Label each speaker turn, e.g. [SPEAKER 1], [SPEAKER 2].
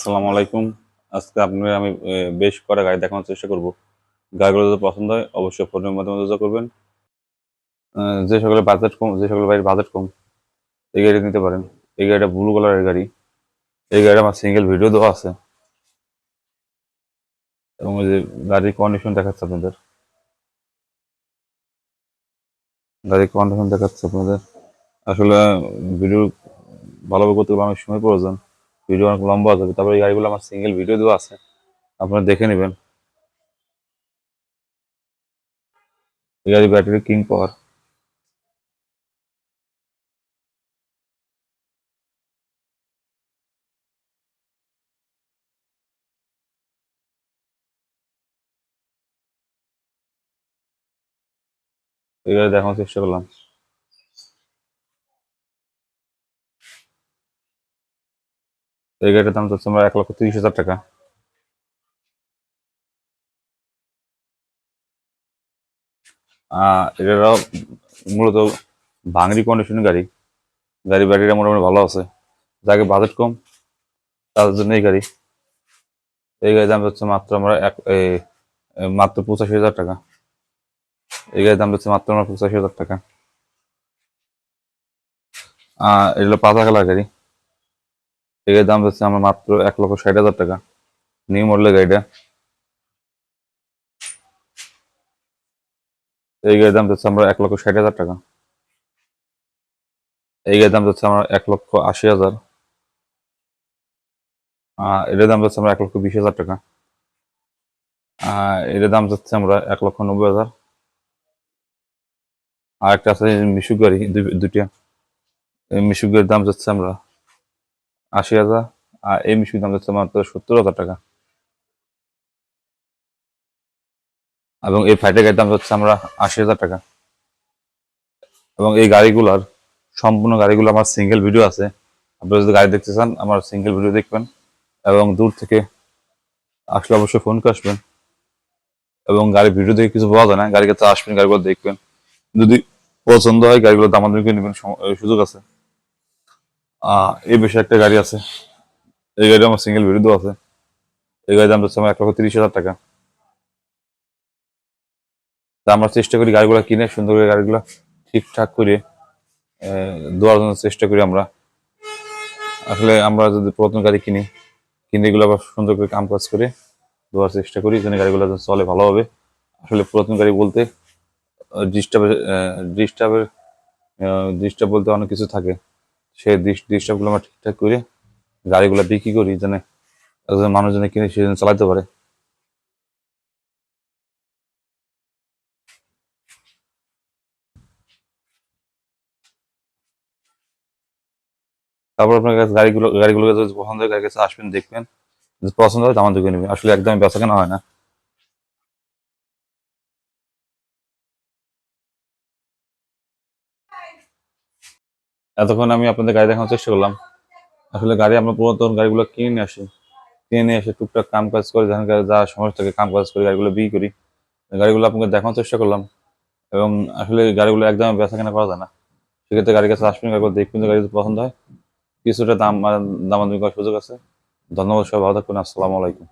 [SPEAKER 1] আসসালামু আলাইকুম। আজকে আপনার আমি বেশ কটা গাড়ি দেখানোর চেষ্টা করব। গাড়িগুলো যদি পছন্দ হয়, অবশ্যই ফোনের মাধ্যমে যোগাযোগ করবেন। যে সকলের বাজেট কম, যে সকলের বাড়ির বাজেট কম, এই গাড়ি নিতে পারেন। এই গাড়িটা ব্লু কালারের গাড়ি। এই গাড়িটা আমার সিঙ্গেল ভিডিও দেওয়া আছে। এবং ওই যে গাড়ির কন্ডিশন দেখাচ্ছে আপনাদের। গাড়ির কন্ডিশন দেখাচ্ছে আপনাদের। আসলে ভিডিও ভালোভাবে করতে অনেক সময় প্রয়োজন। ভিডিও অনেক লম্বা যাবে তারপরে এই গাড়িগুলো আমার সিঙ্গেল ভিডিও দেওয়া আছে, আপনারা দেখে নেবেন। এই গাড়ি ব্যাটারি কিং পাওয়ার এই গাড়ি দেখানোর চেষ্টা করলাম। এই গাড়িটার দাম চাচ্ছে আমরা এক লক্ষ তিরিশ হাজার টাকা। এটাও মূলত ভাঙড়ি কন্ডিশনের গাড়ি। গাড়ি ব্যাটারিটা মোটামুটি ভালো আছে। যাকে বাজেট কম তাদের জন্য এই গাড়ি। এই গাড়ির দাম হচ্ছে মাত্র আমরা এক মাত্র পঁচাশি হাজার টাকা। এই গাড়ির দাম হচ্ছে মাত্র আমরা পঁচাশি হাজার টাকা। এটা পাতা কালার গাড়ি। গাড়ির দাম হচ্ছে আমরা মাত্র এক লক্ষ ষাট হাজার টাকা। নিউ মডেলের গাড়িটা। এই গাড়ির দাম হচ্ছে আমরা এক লক্ষ ষাট হাজার টাকা। এই গাড়ির দাম হচ্ছে আমরা এক লক্ষ আশি হাজার। এটার দাম হচ্ছে আমরা এক লক্ষ বিশ হাজার টাকা। এটার দাম হচ্ছে আমরা এক লক্ষ নব্বই হাজার। আর একটা আছে মিশুক গাড়ি, দুই- দুইটা। মিশুক গাড়ির দাম হচ্ছে আমরা আশি হাজার, আর এই মিশুক দাম হচ্ছে মাত্র সত্তর হাজার টাকা। এবং এই ফাইটার গাড়ির দাম হচ্ছে আমরা আশি হাজার টাকা। এবং এই গাড়িগুলোর, সম্পূর্ণ গাড়িগুলো আমার সিঙ্গেল ভিডিও আছে। আপনারা যদি গাড়ি দেখতে চান, আমার সিঙ্গেল ভিডিও দেখবেন। এবং দূর থেকে আসলে অবশ্যই ফোন আসবেন। এবং গাড়ির ভিডিও দেখে কিছু পাওয়া যায় না। গাড়ির কাছে আসবেন, গাড়িগুলো দেখবেন। যদি পছন্দ হয় গাড়িগুলো দামাদামি করে নেবেন। সুযোগ আছে। এই বিষয়ে একটা গাড়ি আছে। এই গাড়ি আমার সিঙ্গেল ভিডিও আছে। এই গাড়ির দাম আমার এক লক্ষ তিরিশ হাজার টাকা। তা আমরা চেষ্টা করি গাড়িগুলো কিনে, সুন্দর করে গাড়িগুলো ঠিকঠাক করে দেওয়ার জন্য চেষ্টা করি আমরা। আসলে আমরা যদি পুরাতন গাড়ি কিনি, কিনে এগুলো আবার সুন্দর করে কাম কাজ করে দেওয়ার চেষ্টা করি, যেন গাড়িগুলো চলে ভালোভাবে আসলে পুরাতন গাড়ি বলতে ডিস্টার্বের ডিস্টার্বের ডিস্টার্ব বলতে অনেক কিছু থাকে। সেই ডিস্টার্বগুলো আমরা ঠিকঠাক করে গাড়িগুলো বিক্রি করি, যেন মানুষ যেন কিনে সে যেন চালাতে পারে। তারপর আপনার কাছে গাড়িগুলো গাড়িগুলো পছন্দ হয় গাড়ির কাছে আসবেন, দেখবেন। পছন্দ হয় দাম দিকে নেবেন। আসলে একদমই বেচা কেনা হয় না। এতক্ষণ আমি আপনাদের গাড়ি দেখানোর চেষ্টা করলাম। আসলে গাড়ি আমরা পুরাতন গাড়িগুলো কিনে নিয়ে আসি। কিনে নিয়ে এসে টুকটাক কাম কাজ করে, যেখানে যা সমস্যা থাকে কাম কাজ করে, গাড়িগুলো বিক্রি করি। গাড়িগুলো আপনাকে দেখানোর চেষ্টা করলাম। এবং আসলে গাড়িগুলো একদম বেচা কেনা করা যায় না। সেক্ষেত্রে গাড়ির কাছে আসবেন গাড়িগুলো দেখবেন গাড়ি পছন্দ হয়। কিছুটা দাম দামাদামি করার সুযোগ আছে। ধন্যবাদ সবাই, ভালো থাকুন আসসালামু আলাইকুম।